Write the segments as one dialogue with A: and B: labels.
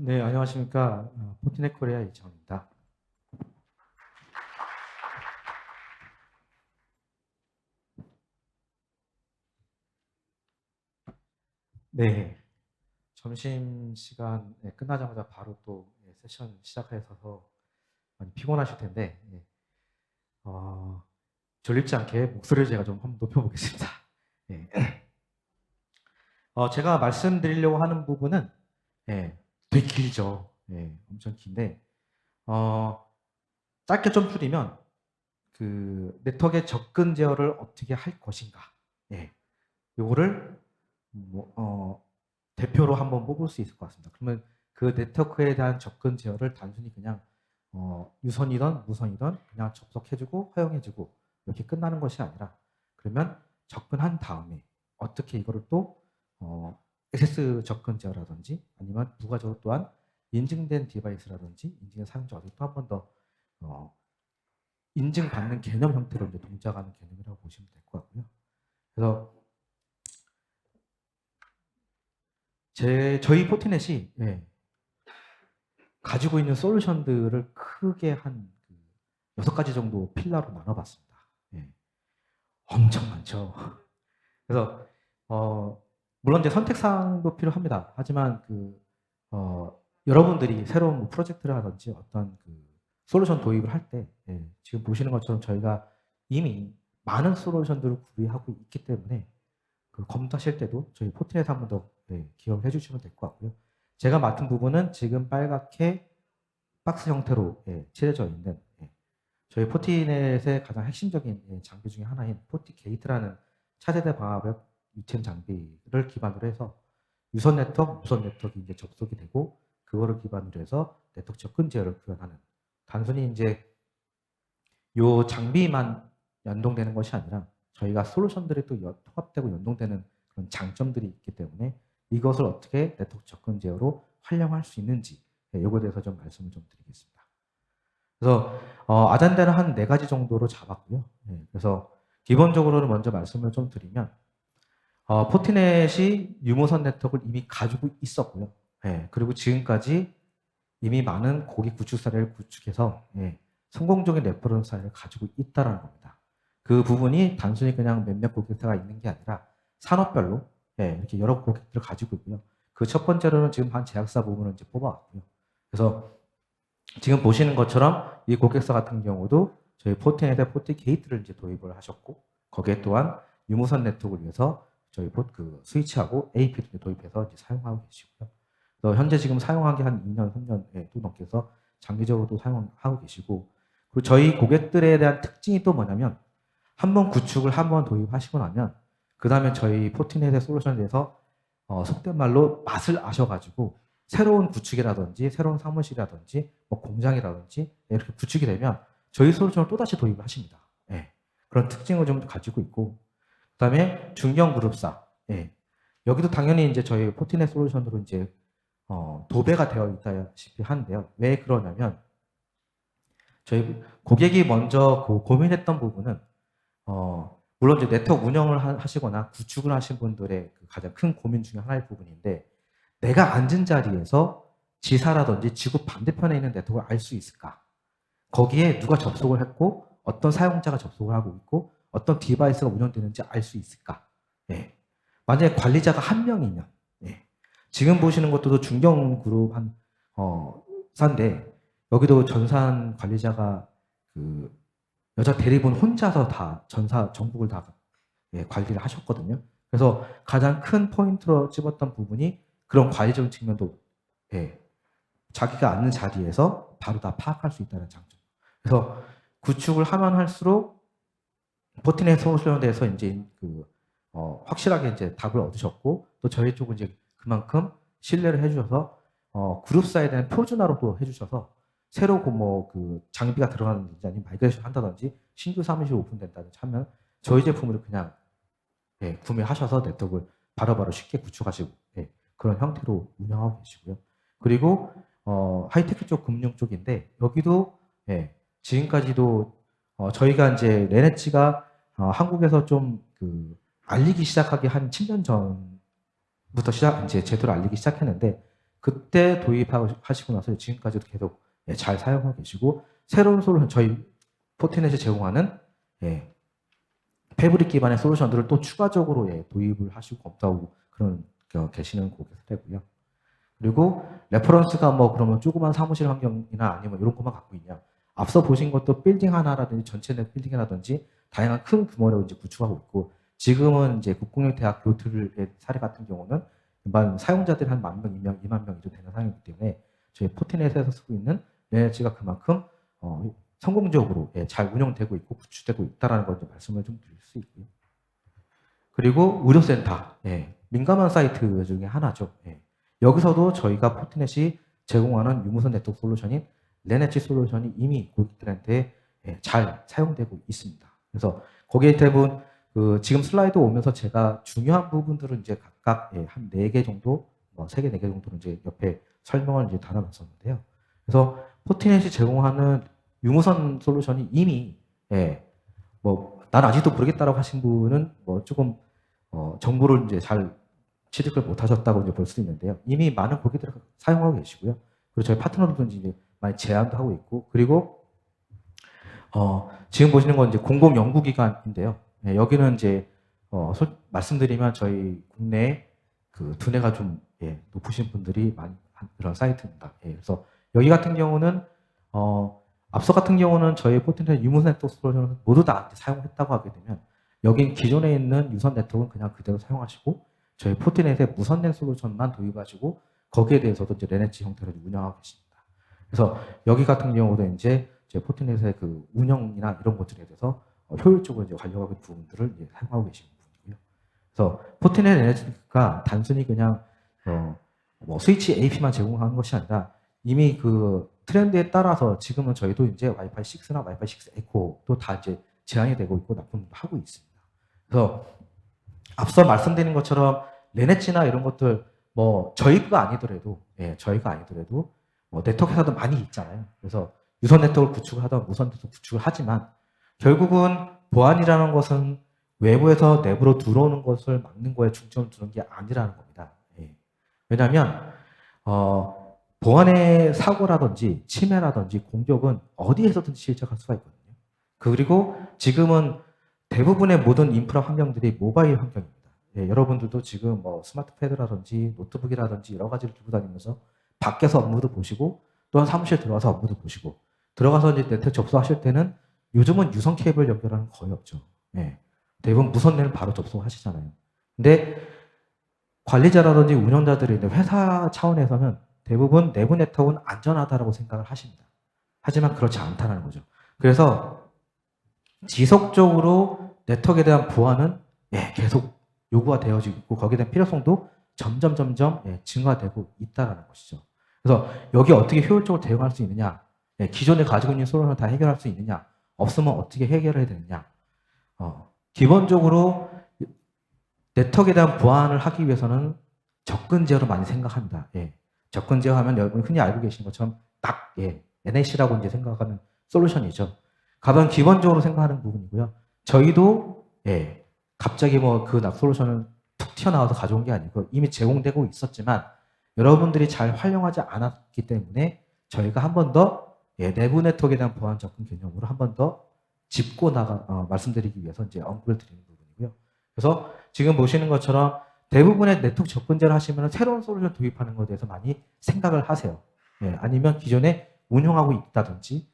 A: 네, 안녕하십니까. 어, 포티넷 코리아 이정입니다. 네, 점심 시간 네, 끝나자마자 바로 또 예, 세션 시작해서 많이 피곤하실 텐데 예. 어, 졸립지 않게 목소리를 제가 좀 한번 높여보겠습니다. 예. 어, 제가 말씀드리려고 하는 부분은 예, 되게 길죠. 예, 엄청 긴데 어, 짧게 좀 줄이면 그 네트워크의 접근 제어를 어떻게 할 것인가. 예, 요거를 뭐, 어, 대표로 한번 뽑을 수 있을 것 같습니다. 그러면 그 네트워크에 대한 접근 제어를 단순히 그냥 어, 유선이든 무선이든 그냥 접속해주고 허용해주고 이렇게 끝나는 것이 아니라 그러면 접근한 다음에 어떻게 이거를 또 어, SS 접근 제어라든지 아니면 부가적으로 또한 인증된 디바이스라든지 인증된 사용자가 또한번 더 어, 인증받는 개념 형태로 이제 동작하는 개념이라고 보시면 될 것 같고요. 그래서 제 저희 포티넷이 예, 가지고 있는 솔루션들을 크게 한그 여섯 가지 정도 필라로 나눠봤습니다. 예, 엄청 많죠. 그래서 어, 물론 이제 선택사항도 필요합니다. 하지만 그 어, 여러분들이 새로운 뭐 프로젝트를 하든지 어떤 그 솔루션 도입을 할때 예, 지금 보시는 것처럼 저희가 이미 많은 솔루션들을 구비하고 있기 때문에 그 검토하실 때도 저희 포트넷 한번 더 예, 기억을 해주시면 될 것 같고요. 제가 맡은 부분은 지금 빨갛게 박스 형태로 예, 칠해져 있는 예, 저희 포티넷의 가장 핵심적인 예, 장비 중에 하나인 포티 게이트라는 차세대 방화벽 유템 장비를 기반으로 해서 유선 네트워크, 무선 네트워크 이제 접속이 되고 그거를 기반으로 해서 네트워크 접근 제어를 구현하는 단순히 이제 요 장비만 연동되는 것이 아니라 저희가 솔루션들이 또 연- 통합되고 연동되는 그런 장점들이 있기 때문에 이것을 어떻게 네트워크 접근 제어로 활용할 수 있는지 예, 요거에 대해서 좀 말씀을 좀 드리겠습니다. 그래서 어, 아젠다는 한 네 가지 정도로 잡았고요. 예, 그래서 기본적으로는 먼저 말씀을 좀 드리면 어, 포티넷이 유무선 네트워크를 이미 가지고 있었고요. 예, 그리고 지금까지 이미 많은 고객 구축 사례를 구축해서 예, 성공적인 레퍼런스 사례를 가지고 있다라는 겁니다. 그 부분이 단순히 그냥 몇몇 고객사가 있는 게 아니라 산업별로 예, 이렇게 여러 고객들을 가지고 있고요. 그 첫 번째로는 지금 한 제약사 부분을 이제 뽑아왔고요. 그래서 지금 보시는 것처럼 이 고객사 같은 경우도 저희 포티넷에 포티 게이트를 이제 도입을 하셨고 거기에 또한 유무선 네트워크를 위해서 저희 포- 그 스위치하고 AP를 도입해서 이제 사용하고 계시고요. 그래서 현재 지금 사용한 게한 2년, 3년에 또 넘게 해서 장기적으로도 사용하고 계시고 그리고 저희 고객들에 대한 특징이 또 뭐냐면 한 번 구축을 한 번 도입하시고 나면 그 다음에 저희 포티넷의 솔루션에 대해서 어, 속된 말로 맛을 아셔가지고 새로운 구축이라든지 새로운 사무실이라든지 뭐 공장이라든지 이렇게 구축이 되면 저희 솔루션을 또다시 도입을 하십니다. 예. 그런 특징을 좀 가지고 있고 그다음에 중견 그룹사 예. 여기도 당연히 이제 저희 포티넷 솔루션으로 이제 어, 도배가 되어 있다시피 한데요. 왜 그러냐면 저희 고객이 먼저 그 고민했던 부분은 어, 물론 이제 네트워크 운영을 하- 하시거나 구축을 하신 분들의 그 가장 큰 고민 중에 하나의 부분인데 내가 앉은 자리에서 지사라든지 지구 반대편에 있는 네트워크를 알 수 있을까? 거기에 누가 접속을 했고 어떤 사용자가 접속을 하고 있고 어떤 디바이스가 운영되는지 알 수 있을까? 예. 만약에 관리자가 한 명이면 예. 지금 보시는 것도 중견 그룹 한 어, 사인데 여기도 전산 관리자가 그 여자 대리분 혼자서 다 전사 전국을 다 예, 관리를 하셨거든요. 그래서 가장 큰 포인트로 집었던 부분이 그런 관리적인 측면도 예, 자기가 앉는 자리에서 바로 다 파악할 수 있다는 장점. 그래서 구축을 하면 할수록 포티넷 솔루션에 대해서 이제 그 어, 확실하게 이제 답을 얻으셨고 또 저희 쪽은 이제 그만큼 신뢰를 해주셔서 어, 그룹 사에 대한 표준화로도 해주셔서 새로 뭐그 장비가 들어가는지 아니면 마이그레이션 한다든지 신규 사무실 오픈된다든지 하면 저희 제품을 그냥 예, 구매하셔서 네트워크를 바로바로 쉽게 구축하시고 예, 그런 형태로 운영하고 계시고요. 그리고 어, 하이테크 쪽 금융 쪽인데 여기도 예, 지금까지도 어, 저희가 이제 레네츠가 어, 한국에서 좀그 알리기 시작하기 한 7년 전부터 시작 이제 제대로 알리기 시작했는데 그때 도입하시고 나서 지금까지도 계속 예, 잘 사용하고 계시고 새로운 솔루션 저희 포티넷이 제공하는 예, 패브릭 기반의 솔루션들을 또 추가적으로 예, 도입을 하시고 검토하고 그런 어, 계시는 고객들이고요. 그리고 레퍼런스가 뭐 그러면 조그만 사무실 환경이나 아니면 이런 것만 갖고 있냐? 앞서 보신 것도 빌딩 하나라든지 전체 내 빌딩이라든지 다양한 큰 규모로 이제 구축하고 있고 지금은 이제 국공립대학 교틀의 사례 같은 경우는 일반 사용자들이 한 만 명, 이명, 이만 명 이상 되는 상황이기 때문에 저희 포티넷에서 쓰고 있는 레네츠가 그만큼 어, 성공적으로 예, 잘 운영되고 있고 구축되고 있다라는 걸좀 말씀을 좀 드릴 수 있고요. 그리고 의료센터, 예, 민감한 사이트 중에 하나죠. 예. 여기서도 저희가 포티넷이 제공하는 유무선 네트워크 솔루션인 레네치 솔루션이 이미 고객들한테 예, 잘 사용되고 있습니다. 그래서 거기에 대부분 그 지금 슬라이드 오면서 제가 중요한 부분들은 이제 각각 예, 한네 개 정도, 뭐세 개, 네개 정도는 이제 옆에 설명을 이제 달아놨었는데요. 그래서 포티넷이 제공하는 유무선 솔루션이 이미 예, 뭐난 아직도 모르겠다라고 하신 분은 뭐 조금 어, 정보를 이제 잘 취득을 못하셨다고 이제 볼 수 있는데요. 이미 많은 고객들이 사용하고 계시고요. 그리고 저희 파트너들도 이제 많이 제안도 하고 있고 그리고 어, 지금 보시는 건 이제 공공 연구기관인데요. 예, 여기는 이제 어, 솔- 말씀드리면 저희 국내 그 두뇌가 좀 예, 높으신 분들이 많이 한 그런 사이트입니다. 예, 그래서 여기 같은 경우는 어, 앞서 같은 경우는 저희 포텐셜 유무선 네트워크 솔루션을 모두 다 사용했다고 하게 되면 여긴 기존에 있는 유선 네트워크는 그냥 그대로 사용하시고 저희 포티넷의 무선넷 솔루션만 도입하시고 거기에 대해서도 이제 레네치 형태로 운영하고 계십니다. 그래서 여기 같은 경우도 이제 제 포티넷의 그 운영이나 이런 것들에 대해서 어, 효율적으로 이제 관리하고 있는 부분들을 이제 사용하고 계시는 부분이고요. 그래서 포티넷 레네치가 단순히 그냥 어, 뭐 스위치 AP만 제공하는 것이 아니라 이미 그 트렌드에 따라서 지금은 저희도 이제 와이파이 6나 와이파이 6 에코도 다 이제 제한이 되고 있고 납품도 하고 있습니다. 그래서 앞서 말씀드린 것처럼 레네치나 이런 것들 뭐 저희가 아니더라도 예, 저희가 아니더라도 뭐 네트워크 회사도 많이 있잖아요. 그래서 유선 네트워크를 구축을 하던 무선 네트워크 구축을 하지만 결국은 보안이라는 것은 외부에서 내부로 들어오는 것을 막는 거에 중점을 두는 게 아니라는 겁니다. 예. 왜냐하면 어, 보안의 사고라든지 침해라든지 공격은 어디에서든지 실적할 수가 있거든요. 그리고 지금은 대부분의 모든 인프라 환경들이 모바일 환경입니다. 예, 여러분들도 지금 뭐 스마트패드라든지 노트북이라든지 여러 가지를 들고 다니면서 밖에서 업무도 보시고 또한 사무실 들어가서 업무도 보시고 들어가서 이제 네트워크 접수하실 때는 요즘은 유선 케이블 연결하는 거 거의 없죠. 예. 대부분 무선net을 바로 접속하시잖아요. 근데 관리자라든지 운영자들이 회사 차원에서는 대부분 내부 네트워크는 안전하다라고 생각을 하십니다. 하지만 그렇지 않다는 거죠. 그래서 지속적으로 네트워크에 대한 보안은 예, 계속 요구가 되어지고 거기에 대한 필요성도 점점 점점 예, 증가되고 있다라는 것이죠. 그래서 여기 어떻게 효율적으로 대응할 수 있느냐, 예, 기존에 가지고 있는 솔루션을 다 해결할 수 있느냐, 없으면 어떻게 해결해야 되느냐. 어, 기본적으로 네트워크에 대한 보안을 하기 위해서는 접근 제어로 많이 생각합니다. 예. 접근 제어 하면 여러분 흔히 알고 계신 것처럼 딱 예, NAC라고 이제 생각하는 솔루션이죠. 가장 기본적으로 생각하는 부분이고요. 저희도 예, 갑자기 뭐 그 솔루션을 툭 튀어나와서 가져온 게 아니고 이미 제공되고 있었지만 여러분들이 잘 활용하지 않았기 때문에 저희가 한 번 더 예, 내부 네트워크에 대한 보안 접근 개념으로 한 번 더 짚고 나가 어, 말씀드리기 위해서 이제 언급을 드리는 부분이고요. 그래서 지금 보시는 것처럼 대부분의 네트워크 접근제를 하시면 새로운 솔루션 도입하는 것에 대해서 많이 생각을 하세요. 예, 아니면 기존에 운영하고 있다든지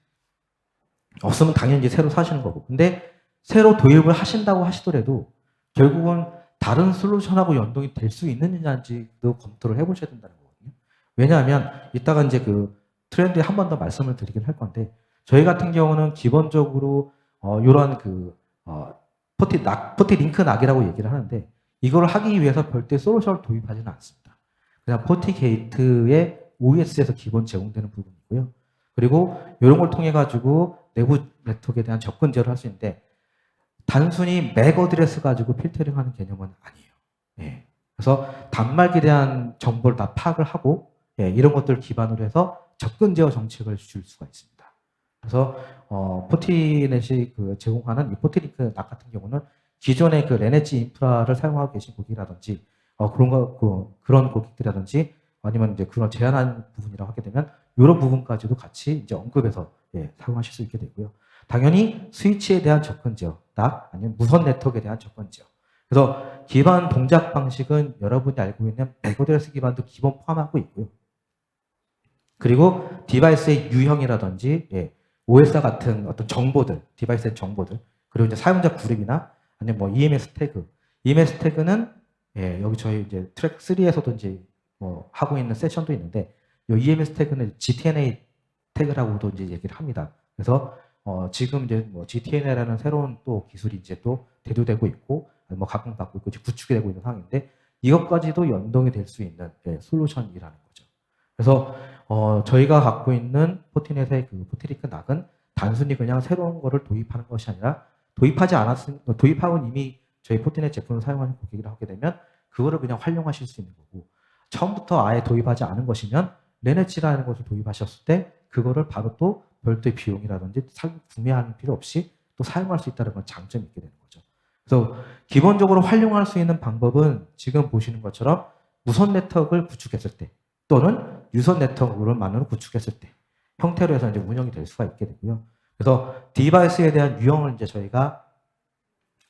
A: 없으면 당연히 새로 사시는 거고. 근데 새로 도입을 하신다고 하시더라도 결국은 다른 솔루션하고 연동이 될 수 있느냐인지도 검토를 해보셔야 된다는 거거든요. 왜냐하면 이따가 이제 그 트렌드에 한 번 더 말씀을 드리긴 할 건데 저희 같은 경우는 기본적으로 어, 이런 그 어, 포티 낙, 포티 링크 낙이라고 얘기를 하는데 이걸 하기 위해서 별도의 솔루션을 도입하지는 않습니다. 그냥 포티 게이트의 OS에서 기본 제공되는 부분이고요. 그리고 이런 걸 통해 가지고 내부 네트워크에 대한 접근 제어를 할 수 있는데 단순히 맥 어드레스 가지고 필터링하는 개념은 아니에요. 예. 그래서 단말기에 대한 정보를 다 파악을 하고 예, 이런 것들을 기반으로 해서 접근 제어 정책을 줄 수가 있습니다. 그래서 어, 포티넷이 그 제공하는 이 포티링크 낙 같은 경우는 기존의 그 레네치 인프라를 사용하고 계신 고객이라든지 어, 그런 거 그, 그런 고객들이라든지 아니면 이제 그런 제한한 부분이라고 하게 되면 이런 부분까지도 같이 이제 언급해서 예, 사용하실 수 있게 되고요. 당연히 스위치에 대한 접근 지역다 아니면 무선 네트워크에 대한 접근 지역. 그래서 기반 동작 방식은 여러분이 알고 있는 백어드레스 기반도 기본 포함하고 있고요. 그리고 디바이스의 유형이라든지 예, OS와 같은 어떤 정보들, 디바이스의 정보들, 그리고 이제 사용자 그룹이나 아니면 뭐 EMS 태그, EMS 태그는 예, 여기 저희 이제 트랙 3에서도 이제 뭐 하고 있는 세션도 있는데 이 EMS 태그는 GTNA 태그라고도 이제 얘기를 합니다. 그래서 어, 지금 이제 뭐 GTNA라는 새로운 또 기술이 이제 또 대두되고 있고 뭐 각광받고 있고 구축이 되고 있는 상황인데 이것까지도 연동이 될 수 있는 예, 솔루션이라는 거죠. 그래서 어, 저희가 갖고 있는 포티넷의 그 포티리크 낙은 단순히 그냥 새로운 거를 도입하는 것이 아니라 도입하지 않았으 도입하고 이미 저희 포티넷 제품을 사용하는 고객이라 하게 되면 그거를 그냥 활용하실 수 있는 거고 처음부터 아예 도입하지 않은 것이면 레네치라는 것을 도입하셨을 때 그거를 바로 또 별도의 비용이라든지 사- 구매하는 필요 없이 또 사용할 수 있다는 건 장점이 있게 되는 거죠. 그래서 기본적으로 활용할 수 있는 방법은 지금 보시는 것처럼 무선 네트워크를 구축했을 때 또는 유선 네트워크를 만으로 구축했을 때 형태로 해서 이제 운영이 될 수가 있게 되고요. 그래서 디바이스에 대한 유형을 이제 저희가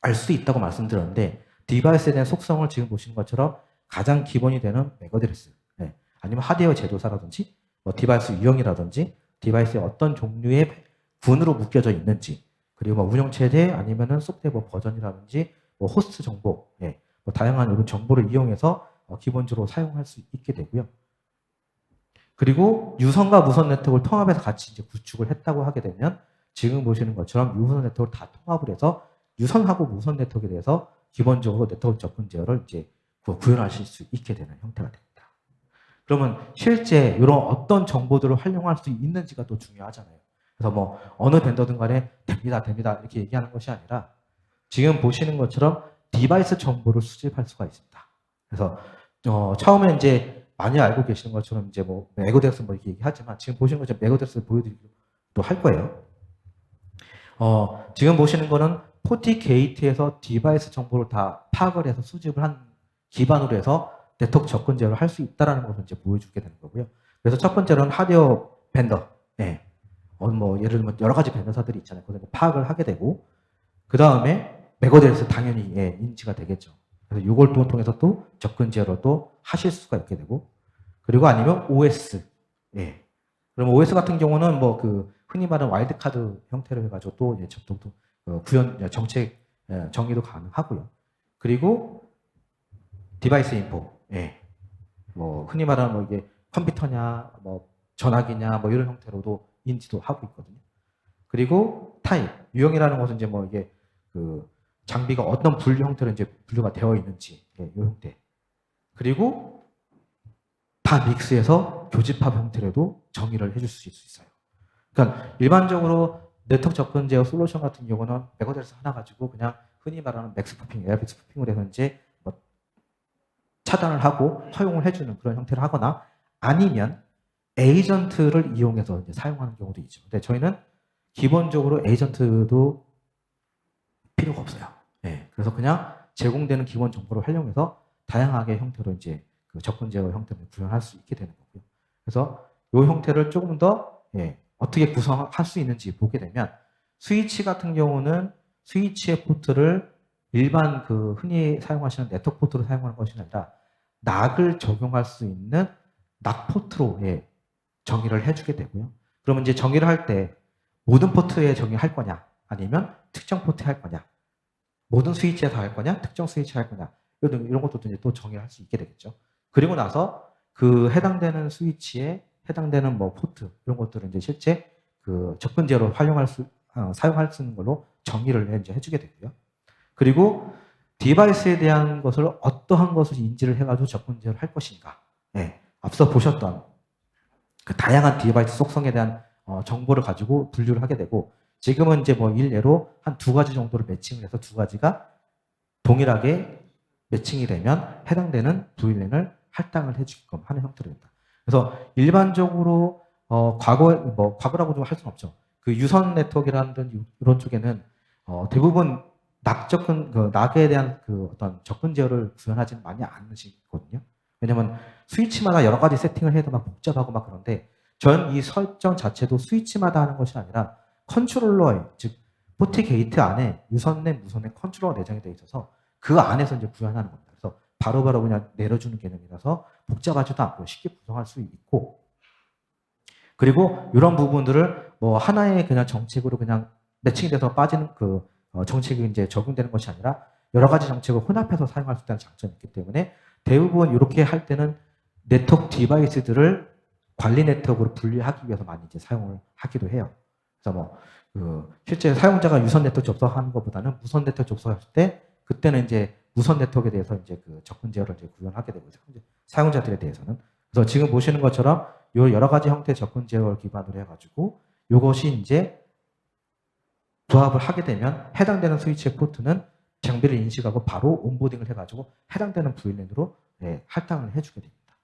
A: 알 수 있다고 말씀드렸는데 디바이스에 대한 속성을 지금 보시는 것처럼 가장 기본이 되는 맥어드레스 네. 아니면 하드웨어 제도사라든지 뭐 디바이스 유형이라든지 디바이스의 어떤 종류의 군으로 묶여져 있는지 그리고 뭐 운영 체제 아니면은 소프트웨어 뭐 버전이라든지 뭐 호스트 정보 예. 뭐 다양한 이런 정보를 이용해서 어, 기본적으로 사용할 수 있게 되고요. 그리고 유선과 무선 네트워크를 통합해서 같이 이제 구축을 했다고 하게 되면 지금 보시는 것처럼 유선 네트워크를 다 통합을 해서 유선하고 무선 네트워크에 대해서 기본적으로 네트워크 접근 제어를 이제 구- 구현하실 수 있게 되는 형태가 됩니다. 그러면 실제 이런 어떤 정보들을 활용할 수 있는지가 또 중요하잖아요. 그래서 뭐 어느 벤더든 간에 됩니다, 됩니다 이렇게 얘기하는 것이 아니라 지금 보시는 것처럼 디바이스 정보를 수집할 수가 있습니다. 그래서 어, 처음에 이제 많이 알고 계시는 것처럼 이제 뭐 메고덱스 뭐 이렇게 얘기하지만 지금 보시는 것처럼 메고덱스를 보여드리기도 할 거예요. 어, 지금 보시는 거는 포티 게이트에서 디바이스 정보를 다 파악을 해서 수집을 한 기반으로 해서 네트워크 접근 제어를 할수 있다라는 것을 이제 보여주게 되는 거고요. 그래서 첫 번째로는 하드웨어 벤더, 예. 어, 뭐 예를 들면 여러 가지 벤더사들이 있잖아요. 그걸 파악을 하게 되고 그 다음에 맥어드레스 당연히 예, 인지가 되겠죠. 그래서 이걸 또 통해서 또 접근 제어를 또 하실 수가 있게 되고 그리고 아니면 OS, 예. 그럼 OS 같은 경우는 뭐 그 흔히 말하는 와일드카드 형태로 해가지고 또 이제 접속도 어, 구현 정책 예, 정의도 가능하고요. 그리고 디바이스 인포, 예. 뭐 흔히 말하는 뭐 이게 컴퓨터냐, 뭐 전화기냐, 뭐 이런 형태로도 인지도 하고 있거든요. 그리고 타입, 유형이라는 것은 이제 뭐 이게 그 장비가 어떤 분류 형태로 이제 분류가 되어 있는지, 예, 이 형태. 그리고 다 믹스해서 교집합 형태로도 정의를 해줄 수 있어요. 그러니까 일반적으로 네트워크 접근 제어 솔루션 같은 경우는 맥어드레스 하나 가지고 그냥 흔히 말하는 맥스푸핑, 에어빅 스푸핑을 해서 이제 뭐 차단을 하고 허용을 해주는 그런 형태를 하거나 아니면 에이전트를 이용해서 이제 사용하는 경우도 있죠. 근데 저희는 기본적으로 에이전트도 필요가 없어요. 예, 그래서 그냥 제공되는 기본 정보를 활용해서 다양하게 형태로 이제 그 접근 제어 형태를 구현할 수 있게 되는 거고요. 그래서 이 형태를 조금 더 예, 어떻게 구성할 수 있는지 보게 되면 스위치 같은 경우는 스위치의 포트를 일반 그 흔히 사용하시는 네트워크 포트로 사용하는 것이 아니라 락을 적용할 수 있는 락 포트로 예, 정의를 해주게 되고요. 그러면 이제 정의를 할 때 모든 포트에 정의할 거냐 아니면 특정 포트에 할 거냐 모든 스위치에 다 할 거냐 특정 스위치에 할 거냐 이런, 것도 이제 또 정의를 할수 있게 되겠죠. 그리고 나서 그 해당되는 스위치에 해당되는 뭐 포트 이런 것들은 이제 실제 그 접근 제어로 활용할 수 어, 사용할 수 있는 걸로 정의를 해- 이제 해주게 되고요. 그리고 디바이스에 대한 것을 어떠한 것을 인지를 해가지고 접근 제어를 할 것인가. 예, 앞서 보셨던 그 다양한 디바이스 속성에 대한 어, 정보를 가지고 분류를 하게 되고 지금은 이제 뭐 일례로 한 두 가지 정도를 매칭을 해서 두 가지가 동일하게 매칭이 되면 해당되는 VLAN을 할당을 해주게끔 하는 형태로 된다. 그래서 일반적으로 어, 과거 뭐 과거라고 좀 할 수는 없죠. 그 유선 네트워크라는 이런 쪽에는 어, 대부분 낙 접근 그 낙에 대한 그 어떤 접근 제어를 구현하지는 많이 않으시거든요. 왜냐면 스위치마다 여러 가지 세팅을 해도 막 복잡하고 막 그런데 전 이 설정 자체도 스위치마다 하는 것이 아니라 컨트롤러에 즉 포트 게이트 안에 유선내 무선내 컨트롤러 내장이 되어 있어서 그 안에서 이제 구현하는 겁니다. 그래서 바로 바로 그냥 내려주는 개념이라서 복잡하지도 않고 쉽게 구성할 수 있고 그리고 이런 부분들을 뭐 하나의 그냥 정책으로 그냥 매칭이 돼서 빠지는 그 어, 정책이 이제 적용되는 것이 아니라 여러 가지 정책을 혼합해서 사용할 수 있다는 장점이 있기 때문에 대부분 이렇게 할 때는 네트워크 디바이스들을 관리 네트워크로 분리하기 위해서 많이 이제 사용을 하기도 해요. 그래서 뭐, 그, 실제 사용자가 유선 네트워크 접속하는 것보다는 무선 네트워크 접속할 때, 그때는 이제 무선 네트워크에 대해서 이제 그 접근 제어를 이제 구현하게 되고, 사용자들에 대해서는. 그래서 지금 보시는 것처럼 요 여러 가지 형태의 접근 제어를 기반으로 해가지고, 요것이 이제 부합을 하게 되면 해당되는 스위치의 포트는 장비를 인식하고 바로 온보딩을 해가지고 해당되는 VLAN으로 예, 할당을 해주게 됩니다.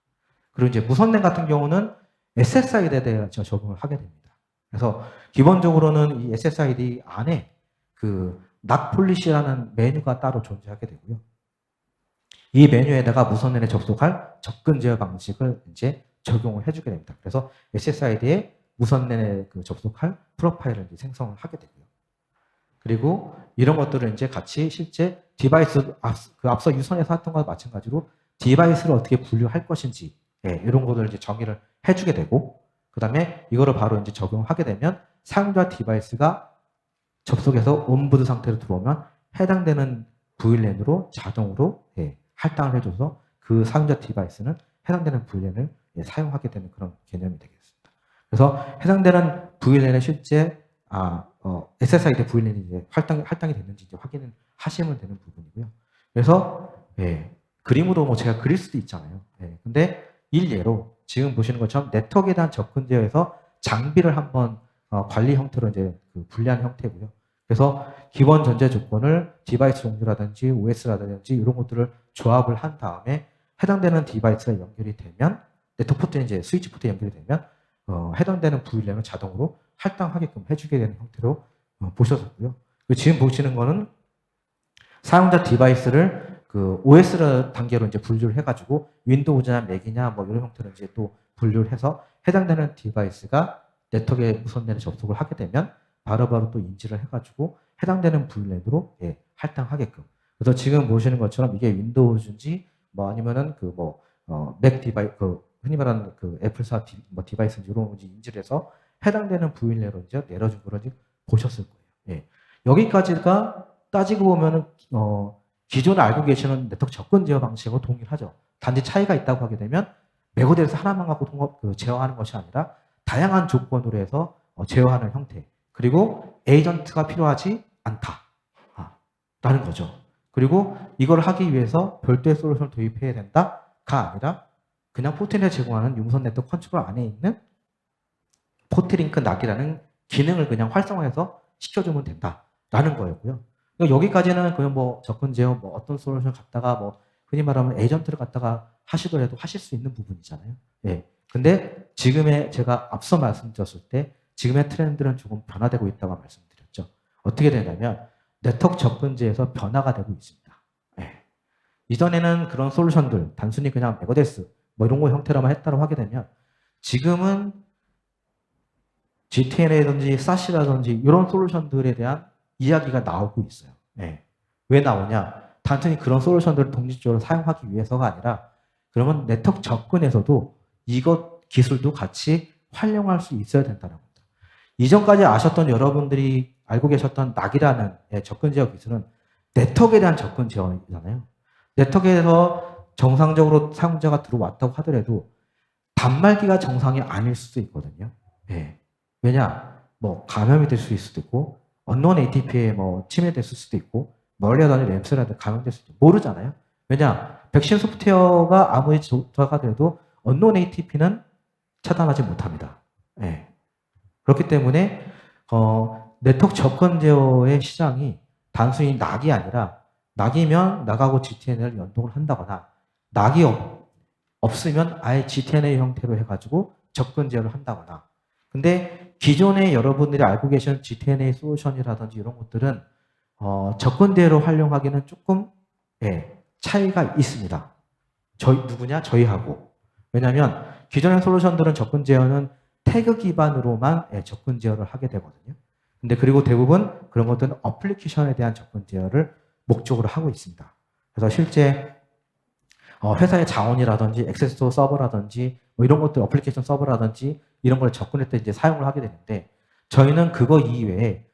A: 그리고 이제 무선랜 같은 경우는 SSID에 대해서 적용을 하게 됩니다. 그래서 기본적으로는 이 SSID 안에 그 낫폴리시라는 메뉴가 따로 존재하게 되고요. 이 메뉴에다가 무선랜에 접속할 접근 제어 방식을 이제 적용을 해주게 됩니다. 그래서 SSID에 무선랜에 그 접속할 프로파일을 이제 생성을 하게 되고요. 그리고 이런 것들을 이제 같이 실제 디바이스 앞, 그 앞서 유선에서 했던 것과 마찬가지로 디바이스를 어떻게 분류할 것인지 예, 이런 것들을 이제 정의를 해주게 되고 그 다음에 이거를 바로 이제 적용하게 되면 사용자 디바이스가 접속해서 온보드 상태로 들어오면 해당되는 VLAN으로 자동으로 예, 할당을 해줘서 그 사용자 디바이스는 해당되는 VLAN을 예, 사용하게 되는 그런 개념이 되겠습니다. 그래서 해당되는 VLAN의 실제 아, 어, SSID VLAN이 이제 할당, 할당이 됐는지 이제 확인을 하시면 되는 부분이고요. 그래서, 예, 그림으로 뭐 제가 그릴 수도 있잖아요. 예, 근데 일예로 지금 보시는 것처럼 네트워크에 대한 접근 제어에서 장비를 한번 어, 관리 형태로 이제 그 분리한 형태고요. 그래서 기본 전제 조건을 디바이스 종류라든지 OS라든지 이런 것들을 조합을 한 다음에 해당되는 디바이스가 연결이 되면 네트워크 포트에 이제 스위치 포트에 연결이 되면 어, 해당되는 VLAN을 자동으로 할당하게끔 해주게 되는 형태로 어, 보셨었고요. 지금 보시는 거는 사용자 디바이스를 그 OS 단계로 이제 분류를 해가지고 윈도우즈나 맥이냐 뭐 이런 형태로 이제 또 분류를 해서 해당되는 디바이스가 네트워크에 무선랜에 접속을 하게 되면 바로바로 또 인지를 해가지고 해당되는 VLAN으로 예, 할당하게끔. 그래서 지금 보시는 것처럼 이게 윈도우즈인지 뭐 아니면은 그 뭐 어, 맥 디바이 그 흔히 말하는 그 애플사 디, 뭐 디바이스인지 이런 건지 인지를 해서 해당되는 VLAN으로 이제 내려준 거를 이제 보셨을 거예요. 예. 여기까지가 따지고 보면은 어, 기존에 알고 계시는 네트워크 접근 제어 방식하고 동일하죠. 단지 차이가 있다고 하게 되면 메고델에서 하나만 갖고 통합, 그 제어하는 것이 아니라 다양한 조건으로 해서 어, 제어하는 형태. 그리고 에이전트가 필요하지 않다. 아, 라는 거죠. 그리고 이걸 하기 위해서 별도의 솔루션을 도입해야 된다가 아니라 그냥 포트넷 제공하는 유무선 네트워크 컨트롤 안에 있는 포트링크 낙이라는 기능을 그냥 활성화해서 시켜주면 된다라는 거였고요. 그러니까 여기까지는 그냥 뭐 접근 제어 뭐 어떤 솔루션 갖다가 뭐 흔히 말하면 에이전트를 갖다가 하시더라도 하실 수 있는 부분이잖아요. 예. 근데 지금의 제가 앞서 말씀드렸을 때 지금의 트렌드는 조금 변화되고 있다고 말씀드렸죠. 어떻게 되냐면 네트워크 접근제에서 변화가 되고 있습니다. 예. 이전에는 그런 솔루션들 단순히 그냥 메거데스 뭐 이런 거 형태로만 했다고 하게 되면 지금은 GTN이라든지 사시라든지 이런 솔루션들에 대한 이야기가 나오고 있어요. 네. 왜 나오냐? 단순히 그런 솔루션들을 독립적으로 사용하기 위해서가 아니라 그러면 네트워크 접근에서도 이것 기술도 같이 활용할 수 있어야 된다는 겁니다. 이전까지 아셨던 여러분들이 알고 계셨던 낙이라는 예, 접근 제어 기술은 네트워크에 대한 접근 제어잖아요. 네트워크에서 정상적으로 사용자가 들어왔다고 하더라도 단말기가 정상이 아닐 수도 있거든요. 예. 왜냐? 뭐 감염이 될 수도 있고 언론 ATP에 뭐 침해됐을 수도 있고 멀리 하다니 램스라도 감염될 수도 있고 모르잖아요. 왜냐? 백신 소프트웨어가 아무리 좋다가 돼도 언론 ATP는 차단하지 못합니다. 예. 그렇기 때문에 어, 네트워크 접근 제어의 시장이 단순히 낙이 아니라 낙이면 낙하고 GTN을 연동을 한다거나 낙이 없, 없으면 아예 GTN의 형태로 해가지고 접근 제어를 한다거나 근데 기존에 여러분들이 알고 계신 GTNA 솔루션이라든지 이런 것들은 어, 접근대로 활용하기는 조금 예, 차이가 있습니다. 저희 누구냐 저희하고 왜냐하면 기존의 솔루션들은 접근 제어는 태그 기반으로만 예, 접근 제어를 하게 되거든요. 근데 그리고 대부분 그런 것들은 어플리케이션에 대한 접근 제어를 목적으로 하고 있습니다. 그래서 실제 어, 회사의 자원이라든지 액세스 서버라든지 뭐 이런 것들 어플리케이션 서버라든지 이런 걸 접근할 때 이제 사용을 하게 되는데 저희는 그거 이외에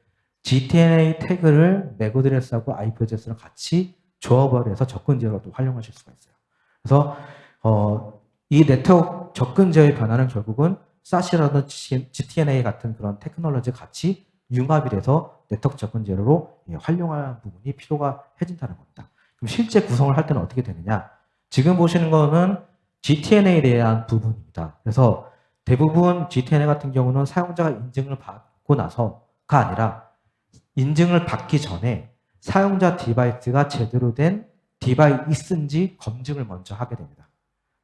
A: GTNA 태그를 맥 어드레스하고 IP 어드레스를 같이 조합을 해서 접근 제어로 또 활용하실 수가 있어요. 그래서 어, 이 네트워크 접근 제어의 변화는 결국은 사시라든지 GTNA 같은 그런 테크놀로지 같이 융합이 돼서 네트워크 접근 제어로 예, 활용할 부분이 필요가 해진다는 겁니다. 그럼 실제 구성을 할 때는 어떻게 되느냐? 지금 보시는 거는 GTNA에 대한 부분입니다. 그래서 대부분 GTNA 같은 경우는 사용자가 인증을 받고 나서가 아니라 인증을 받기 전에 사용자 디바이스가 제대로 된 디바이스인지 검증을 먼저 하게 됩니다.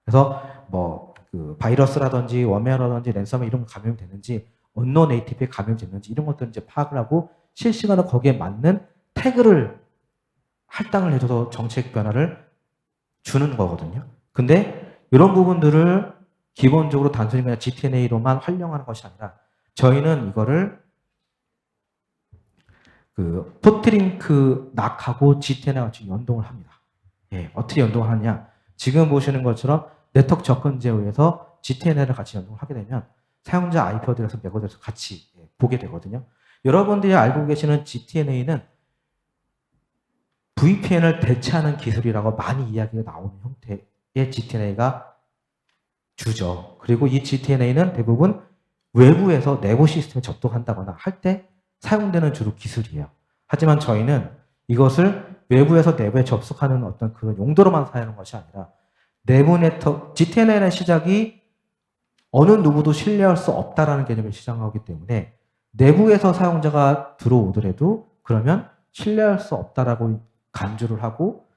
A: 그래서 뭐 그 바이러스라든지 워메어라든지 랜섬에 이런 거 감염이 되는지 언노 네이티브에 감염이 됐는지 이런 것들을 이제 파악을 하고 실시간으로 거기에 맞는 태그를 할당을 해줘서 정책 변화를 주는 거거든요. 근데 이런 부분들을 기본적으로 단순히 그냥 GTNA로만 활용하는 것이 아니라 저희는 이거를 그 포트링크 낙하고 GTNA 같이 연동을 합니다. 예, 어떻게 연동을 하냐? 지금 보시는 것처럼 네트워크 접근 제어에서 GTNA를 같이 연동을 하게 되면 사용자 IP 어드레스, 맥 어드레스 같이 예, 보게 되거든요. 여러분들이 알고 계시는 GTNA는 VPN을 대체하는 기술이라고 많이 이야기가 나오는 형태의 GTNA가 주죠. 그리고 이 GTNA는 대부분 외부에서 내부 시스템에 접속한다거나 할 때 사용되는 주로 기술이에요. 하지만 저희는 이것을 외부에서 내부에 접속하는 어떤 그런 용도로만 사용하는 것이 아니라 내부 네트워크, GTNA의 시작이 어느 누구도 신뢰할 수 없다라는 개념을 시작하기 때문에 내부에서 사용자가 들어오더라도 그러면 신뢰할 수 없다라고 간주를 하고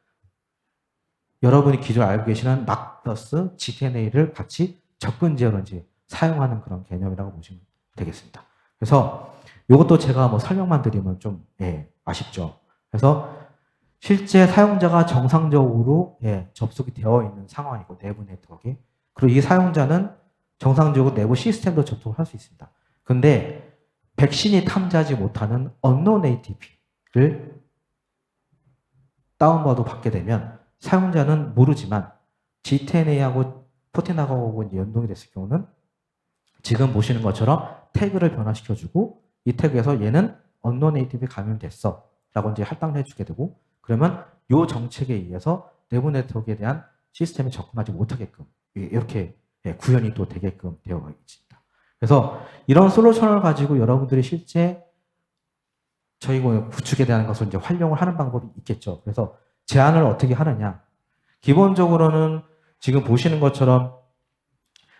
A: 여러분이 기존 알고 계시는 낙 플러스 GTNA를 같이 접근 이제 사용하는 그런 개념이라고 보시면 되겠습니다. 그래서 이것도 제가 뭐 설명만 드리면 좀 예, 아쉽죠. 그래서 실제 사용자가 정상적으로 예, 접속이 되어 있는 상황이고 내부 네트워크에 그리고 이 사용자는 정상적으로 내부 시스템도 접속을 할 수 있습니다. 근데 백신이 탐지하지 못하는 언노 네이티브를 다운받아 받게 되면 사용자는 모르지만 GTNA하고 포티나가고 연동이 됐을 경우는 지금 보시는 것처럼 태그를 변화시켜주고 이 태그에서 얘는 언노 네이티브에 감염됐어 라고 이제 할당을 해주게 되고 그러면 이 정책에 의해서 내부 네트워크에 대한 시스템에 접근하지 못하게끔 이렇게 예, 구현이 또 되게끔 되어 있습니다. 그래서 이런 솔루션을 가지고 여러분들이 실제 저희 뭐 구축에 대한 것을 이제 활용을 하는 방법이 있겠죠. 그래서 제안을 어떻게 하느냐. 기본적으로는 지금 보시는 것처럼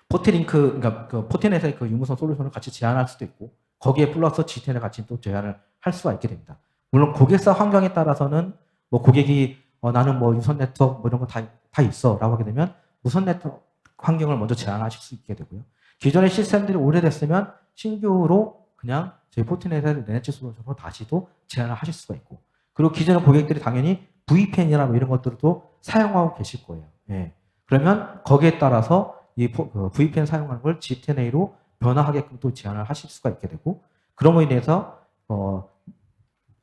A: 포티링크, 그러니까 그 포티넷의 그 유무선 솔루션을 같이 제안할 수도 있고 거기에 플러스 GTN을 같이 또 제안을 할 수가 있게 됩니다. 물론 고객사 환경에 따라서는 뭐 고객이 어, 나는 뭐 유선 네트워크 뭐 이런 거 다 다 있어라고 하게 되면 무선 네트워크 환경을 먼저 제안하실 수 있게 되고요. 기존의 시스템들이 오래됐으면 신규로 그냥 저희 포트넷의 네넷 솔루션으로 다시도 제안을 하실 수가 있고 그리고 기존의 고객들이 당연히 VPN이나 뭐 이런 것들도 사용하고 계실 거예요. 예. 그러면 거기에 따라서 이그 VPN 사용하는 걸 GTNA로 변화하게끔 또 제안을 하실 수가 있게 되고 그럼으로 인해서 어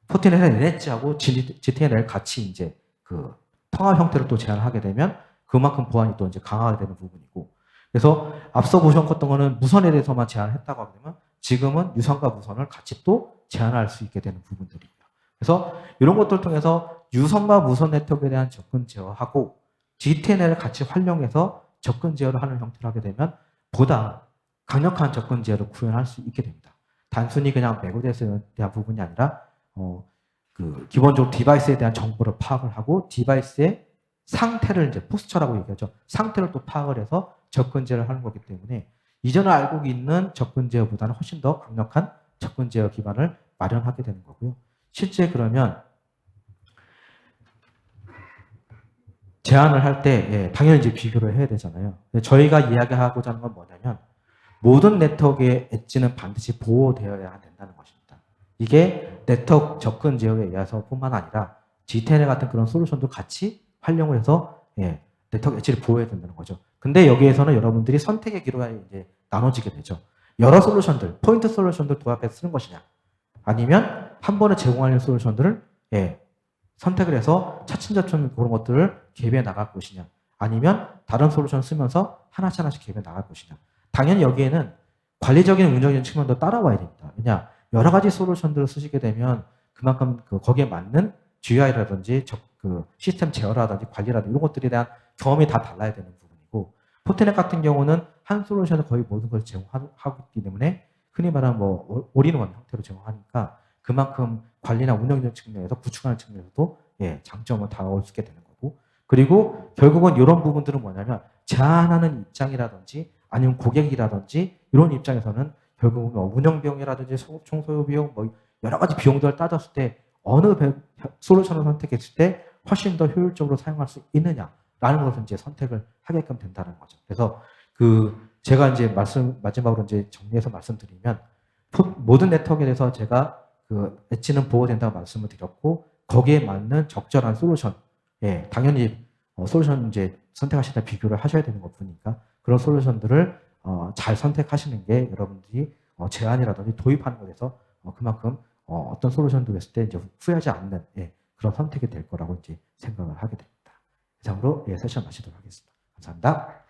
A: 포트넷의 네넷하고 GTNA를 같이 이제 그 통합 형태로 또 제안을 하게 되면 그만큼 보안이 또 이제 강화가 되는 부분이고 그래서 앞서 보셨던 거는 무선에 대해서만 제안을 했다고 하게 되면 지금은 유선과 무선을 같이 또 제한할 수 있게 되는 부분들입니다. 그래서 이런 것들을 통해서 유선과 무선 네트워크에 대한 접근 제어하고 GTNL을 같이 활용해서 접근 제어를 하는 형태로 하게 되면 보다 강력한 접근 제어를 구현할 수 있게 됩니다. 단순히 그냥 맥OS에 대한 부분이 아니라 어, 그 기본적으로 디바이스에 대한 정보를 파악을 하고 디바이스의 상태를 이제 포스처라고 얘기하죠. 상태를 또 파악을 해서 접근 제어를 하는 거기 때문에 이전에 알고 있는 접근 제어보다는 훨씬 더 강력한 접근 제어 기반을 마련하게 되는 거고요. 실제 그러면 제안을 할때 예, 당연히 이제 비교를 해야 되잖아요. 저희가 이야기하고자 하는 건 뭐냐면 모든 네트워크의 엣지는 반드시 보호되어야 된다는 것입니다. 이게 네트워크 접근 제어에 의해서뿐만 아니라 G10 같은 그런 솔루션도 같이 활용을 해서 예, 네트워크 엣지를 보호해야 된다는 거죠. 근데 여기에서는 여러분들이 선택의 기로가 이제 나눠지게 되죠. 여러 솔루션들, 포인트 솔루션들 도합해서 쓰는 것이냐, 아니면 한 번에 제공하는 솔루션들을 예, 선택을 해서 차츰차츰 그런 것들을 개비해 나갈 것이냐, 아니면 다른 솔루션 쓰면서 하나씩 하나씩 개비해 나갈 것이냐. 당연히 여기에는 관리적인 운영적인 측면도 따라와야 됩니다. 왜냐, 여러 가지 솔루션들을 쓰시게 되면 그만큼 그 거기에 맞는 GUI라든지 그 시스템 제어라든지 관리라든지 이런 것들에 대한 경험이 다 달라야 되는 부분이고 포트넷 같은 경우는 한 솔루션을 거의 모든 걸 제공하고 있기 때문에 흔히 말하는 뭐 올인원 형태로 제공하니까 그만큼 관리나 운영적 측면에서 구축하는 측면에서도 예, 장점을 다 올 수 있게 되는 거고 그리고 결국은 이런 부분들은 뭐냐면 제한하는 입장이라든지 아니면 고객이라든지 이런 입장에서는 결국은 뭐 운영 비용이라든지 소- 총소요 비용 뭐 여러 가지 비용들을 따졌을 때 어느 배- 솔루션을 선택했을 때 훨씬 더 효율적으로 사용할 수 있느냐라는 것을 이제 선택을 하게끔 된다는 거죠. 그래서 그 제가 이제 말씀 마지막으로 이제 정리해서 말씀드리면 포- 모든 네트워크에 대해서 제가 그 엣지는 보호된다고 말씀을 드렸고 거기에 맞는 적절한 솔루션, 예, 당연히 어, 솔루션 이제 선택하실 때 비교를 하셔야 되는 것뿐이니까 그런 솔루션들을 어, 잘 선택하시는 게 여러분들이 어, 제안이라든지 도입하는 것에서 어, 그만큼 어, 어떤 솔루션도 했을 때 이제 후회하지 않는 예, 그런 선택이 될 거라고 이제 생각을 하게 됩니다. 이상으로 예, 세션 마치도록 하겠습니다. 감사합니다.